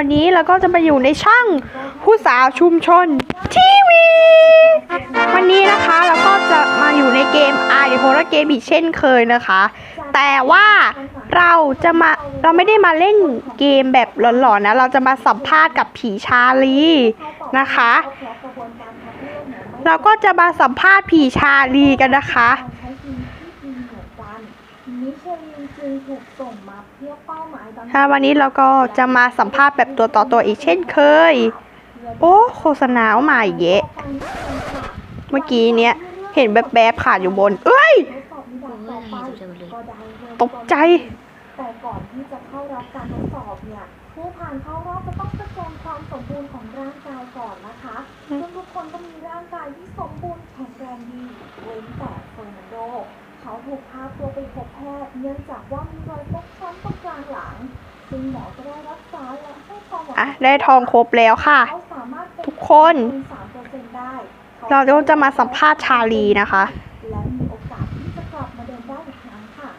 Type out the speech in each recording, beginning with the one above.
วันนี้เราก็จะมาอยู่ในช่องผู้สาวชุมชนทีวี วันนี้นะคะเราก็จะมาอยู่ในเกมไอโฮลเกมอีกเช่นเคยนะคะ แต่ว่าเราจะมาเราไม่ได้มาเล่นเกมแบบหลอนๆนะ เราจะมาสัมภาษณ์กับผีชาลีนะคะ เราก็จะมาสัมภาษณ์ผีชาลีกันนะคะนี่เหมือนกันมิชลินจึงถูกส่ง ถ้าวันนี้เราก็จะมาสัมภาษณ์แบบตัวต่อตัวอีกเช่นเคย โอ้โฆษณาออกมาอีกเยอะ เมื่อกี้เนี้ยเห็นแบบแบบๆผ่านอยู่บน เอ้ยทดสอบนิดาต่อไปก็ได้เริ่มตกใจ แต่ก่อนที่จะเข้ารับการทดสอบเนี่ยผู้ผ่านเข้ารอบจะต้องสแกนความสมบูรณ์ของร่างกายก่อนนะคะซึ่งทุกคนก็มีร่างกายที่สมบูรณ์แข็งแรงดีเว้นแต่เฟอร์นันโด เขาถูกพาตัวไปพบแพทย์เนื่องจากว่ามีรอยฟกช้ำตรงกลางหลังซึ่งหมอก็ได้รักษาและให้ความหวังอะได้ทองครบแล้วค่ะ เขาสามารถเป็นทุกคน3%ได้เราก็จะมาสัมภาษณ์ชาลีนะคะ และมีโอกาสที่จะกลับมาเดินได้อีกครั้งค่ะ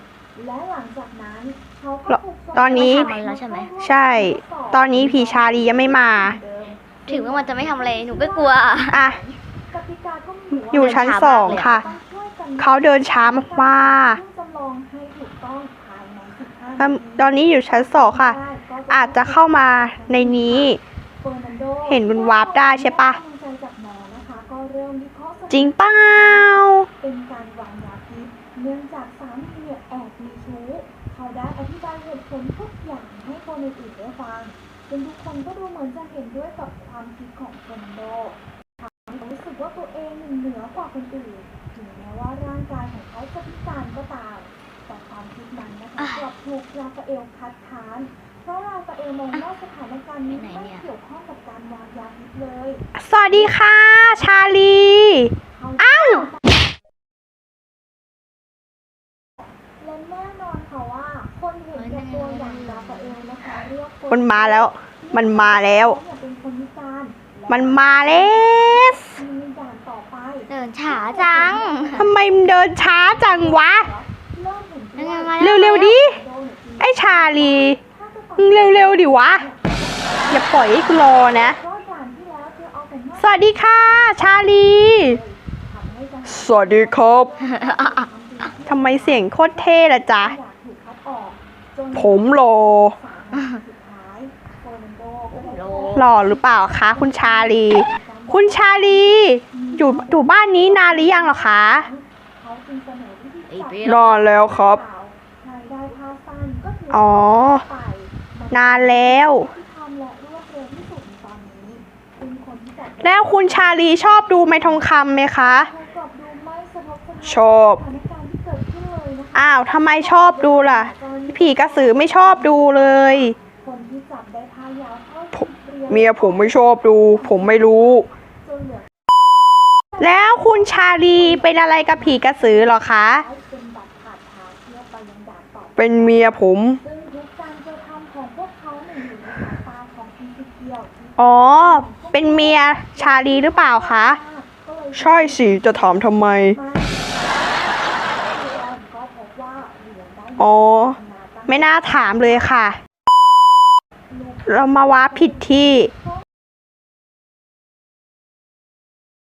และหลังจากนั้นเขาก็ถูกส่งตอนนี้ ไม่ทำอะไรแล้วใช่ไหม ใช่ ตอนนี้ผีชาลียังไม่มาถึงว่ามันจะไม่ทำอะไรหนูก็กลัว อะ กติกาก็มีอยู่ชั้นสองค่ะ ต้องช่วยกัน เขาเดินช้ามากซึ่งจำลองให้ถูกต้องภายใน15ๆอะนาทีตอนนี้อยู่ชั้นสองค่ะ อาจจะเข้ามาในนี้เฟอร์นันโดเห็นมันวาร์ปได้ใช่ปะกำลังใจจากหมอนะคะก็เริ่มวิเคราะห์สถานจริงเปล่าเป็นการวางยาพิษเนื่องจากสามีเนี่ยแอบมีชู้เขาได้อธิบายเหตุผลทุกอย่างให้คนอื่นๆได้ฟังจนทุกคนก็ดูเหมือนจะเห็นด้วยกับความคิดของเฟอร์นันโดทำให้เขารู้สึกว่าตัวเองเหนือกว่าคนอื่นถึงแม้ว่าร่างกายของเขาจะพิการก็ตาม แต่ความคิดนั้นนะคะกลับถูกราฟาเอลคัดค้าน เพราะราฟาเอลมองว่าสถานการณ์นี้ไหนไม่เนี่ยเกี่ยวข้องกับการวางยาพิษเลยสวัสดีค่ะ ชาลีเขาอ้าวและแน่นอนค่ะว่า คนเห็นแก่ตัวอย่างราฟาเอลนะคะเรียกคมันมาแล้ว มันมาแล้วเขาเนี่ยเป็นคนพิการและมันมาแล้วมีด่านต่อไป เดินช้าจังทำไมมันเดินช้าจังวะ เริ่มเห็นด้ยัวยงไงมาเร็วๆดิโดนเนี่ยไอ้ชาลีถ้าจะมึงเร็วๆดิวะ อย่าปล่อยให้กูรอนะเพราะด่านที่แล้วเธอเอาแต่หน้าสวัสดีค่ะ ชาลีทำให้จะสวัสดีครับทำไมเสียงโคตรเท่ละจ๊ะอยากถูกคัดออกจนผมรอสามนาทีสุดท้ายเฟอร์นันโดก็ได้โลหล่อหรือเปล่าคะ คุณชาลี คุณชาลี อยู่อยู่บ้านนี้นานหรือยังเหรอคะเขาจึงเสนอวิธีไอ้จับเบี้นานแล้วครับใครได้ผ้าสั้นก็ถืออ๋อไปนานแล้วที่ทำและรวดเร็วที่สุดในตอนนี้เป็นคนที่จัดแล้วคุณชาลีชอบดูไม้ทองคำไหมคะเธอกลับดูไม่สะทกสะท้านชอบสถานการณ์ที่เกิดขึ้นเลยนะคะอ้าวทำไมชอบดูล่ะ ผีกระสือไม่ชอบดูเลยคนที่จับได้ผ้ายาวเข้าถึงเตรียมเมียผมไม่ชอบดู ผมไม่รู้จนเหลือ แล้วคุณชาลีเป็นอะไรกับผีกระสือเหรอคะท้ายเป็นบัตรขาดทางเพื่อไปยังด่านต่อไปเป็นเมียผมซึ่งทุกการกระทำของพวกเขาเนี่ยอยู่ในสายตาของอีซิเกียวที่อ๋อ เป็นเมียชาลีหรือเปล่าคะก็เลยใช่สิ จะถามทำไมมาก็พบว่าเหรียญได้อ๋อ ไม่น่าถามเลยค่ะ เรามาว้าผิดที่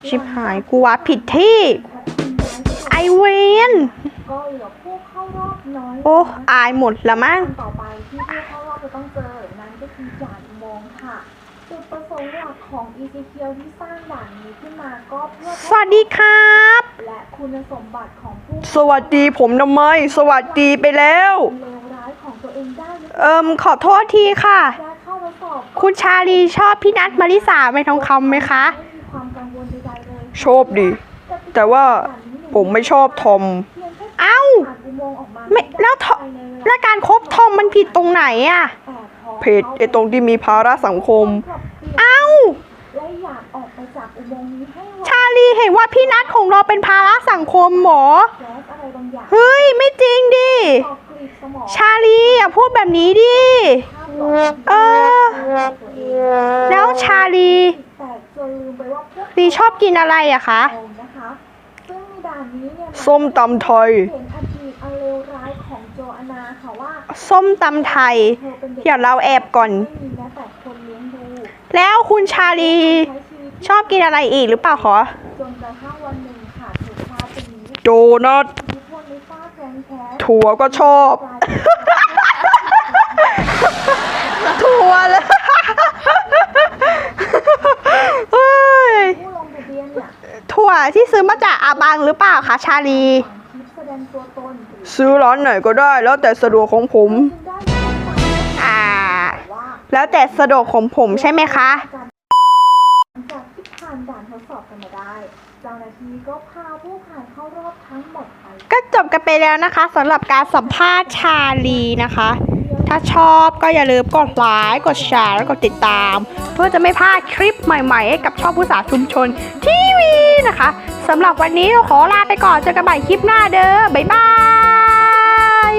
ชิบหายกูว้าผิดที่ ไอเวนก็เหลือผู้เข้ารอบน้อยโอ้อายหมดละมั้งอันต่อไปที่ผู้เข้ารอบจะต้องเจอ นั้นก็คือด่านอุโมงค์ค่ะ จุดประสงค์หลักของอีซิเคียวที่สร้างด่านนี้ขึ้นมาก็เพื่อสวัสดีครับ และคุณสมบัติของผู้สวัสดีผมทำไม สวัสดีไปแล้ว เลวร้ายของตัวเองได้หรือเปล่าเอิมขอโทษทีค่ะและเข้าทดสอบคุณชาลีชอบพี่นัทมาริสาไม่ทองคำไหมคะ ไชอบดี แต่ว่าผมไม่ชอบทอมพียงแค่เอ้าผ่านอุโมงค์ออกมาไม่แล้วทอมภายในเวลาแล้วการคบทอมมันผิดตรงไหนอะแต่พอเพจไอตรงที่มีภาระสังคม เอ้าเอ้าและอยากออกไปจากอุโมงค์นี้ให้ไวชาลีเห็นว่าพี่นัทของเราเป็นภาระสังคมหมอแก๊สอะไรบางอย่างเฮ้ย ไม่จริงดิออกกรีดสมองชาลีอย่าพูดแบบนี้ดิภาพหลอนเออตัวเองแล้วชาลี แต่จนลืมไปว่าพวกลีชอบกินอะไรอะคะโกงนะคะซึ่งในด่านนี้เนี่ยส้มตำไทย เห็นอดีตอันเลวร้ายของโจอานาค่ะว่าส้มตำไทย เธอเป็นเด็กเดี๋ยวเราแอบก่อน ไม่มีแม้แต่คนเลี้ยงแล้วคุณชาลี ใช้ชีวิตชอบกินอะไรอีกหรือเปล่าขอ จนกระทั่งวันหนึ่งค่ะถูกพาไปหนีโดนัทอิทธิพลในป้าแกงแค้นถั่วก็ชอบ กลายเป็น ถั่วเลย เฮ้ย ผู้ลงทะเบียนเนี่ย ถั่ว ที่ซื้อมาจากอาบังหรือเปล่าคะชาลีฝังคลิปแสดงตัวตนหรือซื้อร้านไหนก็ได้แล้วแต่สะดวกของผมจึงได้ข้อความอ่าว่า แล้วแต่สะดวกของผมใช่ไหมคะ หลังจากที่ผ่านด่านทดสอบกันมาได้ เจ้าหน้าที่ก็พาผู้ผ่านเข้ารอบทั้งหมดไป ก็จบกันไปแล้วนะคะสำหรับการสัมภาษณ์ชาลีนะคะ ถ้าชอบก็อย่าลืมกดไลค์กดแชร์และกดติดตาม เพื่อจะไม่พลาดคลิปใหม่ๆให้กับช่องผู้สาวชุมชนทีวีนะคะสำหรับวันนี้ขอลาไปก่อนเจอกันใหม่คลิปหน้าเด้อบ๊ายบาย